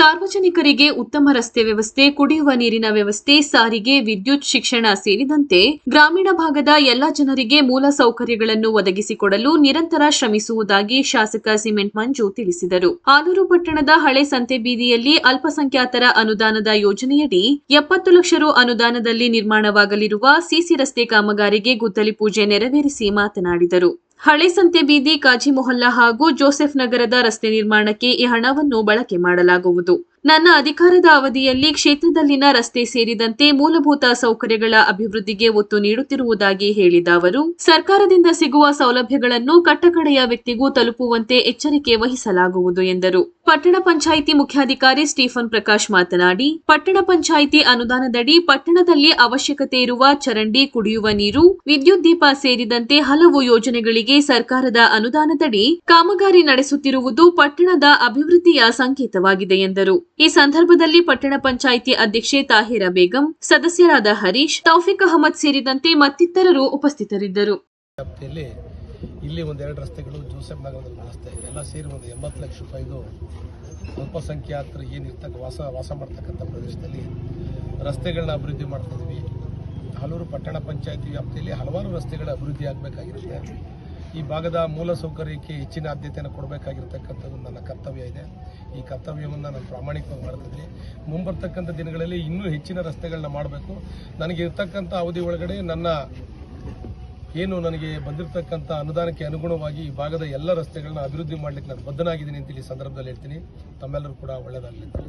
ಸಾರ್ವಜನಿಕರಿಗೆ ಉತ್ತಮ ರಸ್ತೆ ವ್ಯವಸ್ಥೆ, ಕುಡಿಯುವ ನೀರಿನ ವ್ಯವಸ್ಥೆ, ಸಾರಿಗೆ, ವಿದ್ಯುತ್, ಶಿಕ್ಷಣ ಸೇರಿದಂತೆ ಗ್ರಾಮೀಣ ಭಾಗದ ಎಲ್ಲ ಜನರಿಗೆ ಮೂಲ ಸೌಕರ್ಯಗಳನ್ನು ಒದಗಿಸಿಕೊಡಲು ನಿರಂತರ ಶ್ರಮಿಸುವುದಾಗಿ ಶಾಸಕ ಸಿಮೆಂಟ್ ಮಂಜು ತಿಳಿಸಿದರು. ಆಲೂರು ಪಟ್ಟಣದ ಹಳೆ ಸಂತೆ ಬೀದಿಯಲ್ಲಿ ಅಲ್ಪಸಂಖ್ಯಾತರ ಅನುದಾನದ ಯೋಜನೆಯಡಿ ಎಪ್ಪತ್ತು ಲಕ್ಷ ರು ಅನುದಾನದಲ್ಲಿ ನಿರ್ಮಾಣವಾಗಲಿರುವ ಸಿಸಿ ರಸ್ತೆ ಕಾಮಗಾರಿಗೆ ಗುದ್ದಲಿ ಪೂಜೆ ನೆರವೇರಿಸಿ ಮಾತನಾಡಿದರು. ಹಳೆ ಸಂತೆ ಬೀದಿ ಕಾಜಿ ಮೊಹಲ್ಲಾ ಹಾಗೂ ಜೋಸೆಫ್ ನಗರದ ರಸ್ತೆ ನಿರ್ಮಾಣಕ್ಕೆ ಈ ಹಣವನ್ನು ಬಳಕೆ ಮಾಡಲಾಗುವುದು. ನನ್ನ ಅಧಿಕಾರದ ಅವಧಿಯಲ್ಲಿ ಕ್ಷೇತ್ರದಲ್ಲಿನ ರಸ್ತೆ ಸೇರಿದಂತೆ ಮೂಲಭೂತ ಸೌಕರ್ಯಗಳ ಅಭಿವೃದ್ಧಿಗೆ ಒತ್ತು ನೀಡುತ್ತಿರುವುದಾಗಿ ಹೇಳಿದ ಅವರು, ಸರ್ಕಾರದಿಂದ ಸಿಗುವ ಸೌಲಭ್ಯಗಳನ್ನು ಕಟ್ಟಕಡೆಯ ವ್ಯಕ್ತಿಗೂ ತಲುಪುವಂತೆ ಎಚ್ಚರಿಕೆ ವಹಿಸಲಾಗುವುದು ಎಂದರು. ಪಟ್ಟಣ ಪಂಚಾಯಿತಿ ಮುಖ್ಯಾಧಿಕಾರಿ ಸ್ಟೀಫನ್ ಪ್ರಕಾಶ್ ಮಾತನಾಡಿ, ಪಟ್ಟಣ ಪಂಚಾಯಿತಿ ಅನುದಾನದಡಿ ಪಟ್ಟಣದಲ್ಲಿ ಅವಶ್ಯಕತೆ ಇರುವ ಚರಂಡಿ, ಕುಡಿಯುವ ನೀರು, ವಿದ್ಯುತ್ ದೀಪ ಸೇರಿದಂತೆ ಹಲವು ಯೋಜನೆಗಳಿಗೆ ಸರ್ಕಾರದ ಅನುದಾನದಡಿ ಕಾಮಗಾರಿ ನಡೆಸುತ್ತಿರುವುದು ಪಟ್ಟಣದ ಅಭಿವೃದ್ಧಿಯ ಸಂಕೇತವಾಗಿದೆ ಎಂದರು. ಈ ಸಂದರ್ಭದಲ್ಲಿ ಪಟ್ಟಣ ಪಂಚಾಯಿತಿ ಅಧ್ಯಕ್ಷೆ ತಾಹಿರಾ ಬೇಗಂ, ಸದಸ್ಯರಾದ ಹರೀಶ್, ತೌಫಿಕ್ ಅಹಮದ್ ಸೇರಿದಂತೆ ಮತ್ತಿತರರು ಉಪಸ್ಥಿತರಿದ್ದರು. ಇಲ್ಲಿ ಒಂದೆರಡು ರಸ್ತೆಗಳು ಜೋಸೆಫ್ ನಗರದ ಒಂದು ರಸ್ತೆ ಎಲ್ಲ ಸೇರಿ ಒಂದು ಎಂಬತ್ತು ಲಕ್ಷ ರೂಪಾಯಿದು ಅಲ್ಪಸಂಖ್ಯಾತರು ಏನಿರ್ತಕ್ಕ ವಾಸ ವಾಸ ಮಾಡ್ತಕ್ಕಂಥ ಪ್ರದೇಶದಲ್ಲಿ ರಸ್ತೆಗಳನ್ನ ಅಭಿವೃದ್ಧಿ ಮಾಡ್ತಿದ್ವಿ ಹಲವರು ಪಟ್ಟಣ ಪಂಚಾಯತಿ ವ್ಯಾಪ್ತಿಯಲ್ಲಿ ಹಲವಾರು ರಸ್ತೆಗಳ ಅಭಿವೃದ್ಧಿ ಆಗಬೇಕಾಗಿರುತ್ತೆ. ಈ ಭಾಗದ ಮೂಲ ಸೌಕರ್ಯಕ್ಕೆ ಹೆಚ್ಚಿನ ಆದ್ಯತೆಯನ್ನು ಕೊಡಬೇಕಾಗಿರ್ತಕ್ಕಂಥದ್ದು ನನ್ನ ಕರ್ತವ್ಯ ಇದೆ. ಈ ಕರ್ತವ್ಯವನ್ನು ನಾನು ಪ್ರಾಮಾಣಿಕವಾಗಿ ಮಾಡ್ತಿದ್ದೀನಿ ಮುಂಬರ್ತಕ್ಕಂಥ ದಿನಗಳಲ್ಲಿ ಇನ್ನೂ ಹೆಚ್ಚಿನ ರಸ್ತೆಗಳನ್ನ ಮಾಡಬೇಕು. ನನಗೆ ಇರ್ತಕ್ಕಂಥ ಅವಧಿ ಒಳಗಡೆ ನನ್ನ ಏನು ನನಗೆ ಬಂದಿರತಕ್ಕಂಥ ಅನುದಾನಕ್ಕೆ ಅನುಗುಣವಾಗಿ ಈ ಭಾಗದ ಎಲ್ಲ ರಸ್ತೆಗಳನ್ನ ಅಭಿವೃದ್ಧಿ ಮಾಡಲಿಕ್ಕೆ ನಾನು ಬದ್ಧನಾಗಿದ್ದೀನಿ ಅಂತ ಇಲ್ಲಿ ಸಂದರ್ಭದಲ್ಲಿ ಹೇಳ್ತೀನಿ. ತಮ್ಮೆಲ್ಲರೂ ಕೂಡ ಒಳ್ಳೆಯದಾಗಲಿ